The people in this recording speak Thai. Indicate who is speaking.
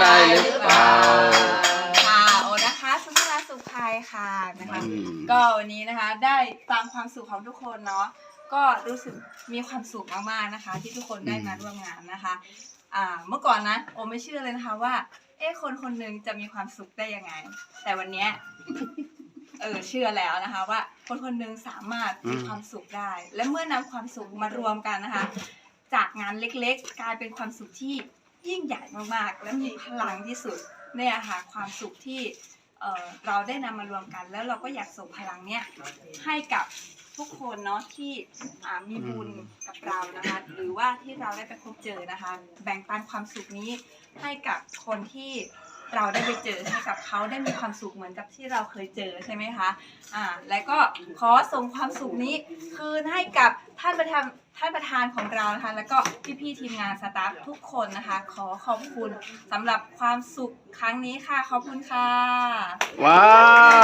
Speaker 1: ได้หรือเปล่า
Speaker 2: ค่ะโอนะคะสุภาสุขภัยค่ะนะคะ
Speaker 1: อืม
Speaker 2: ก็วันนี้นะคะได้ฟังความสุขของทุกคนเนาะก็รู้สึกมีความสุขมากๆนะคะ ที่ทุกคนได้มาร่วมงานนะคะอ่าเมื่อก่อนนะโอไม่เชื่อเลยนะคะว่า เอ๊ะคนคนหนึ่งจะมีความสุขได้ยังไง แต่วันเนี้ย เออเชื่อแล้วนะคะ ว่าคนคนหนึ่งสามารถมีความสุขได้ และเมื่อนำความสุขมารวมกันนะคะ จากงานเล็กๆ กลายเป็นความสุขที่ ยิ่งใหญ่มากๆ และมีพลังที่สุดเนี่ยค่ะความสุขที่เเราได้นำมารวมกันแล้วเราก็อยากส่งพลังเนี่ยให้กับทุกคนเนาะที่มีบุญกับเรานะคะหรือว่าที่เราได้ไปพบเจอนะคะ แบ่งปันความสุขนี้ให้กับคนที่ เราได้ไปเจอให้กับเขาได้มีความสุขเหมือนกับที่เราเคยเจอใช่ไหมคะอ่าและก็ขอส่งความสุขนี้คืนให้กับท่านประธานท่านประธานของเรานะคะแล้วก็พี่ๆทีมงานสตาฟทุกคนนะคะ ขอขอบคุณสำหรับความสุขครั้งนี้ค่ะขอบคุณค่ะ
Speaker 1: ว้า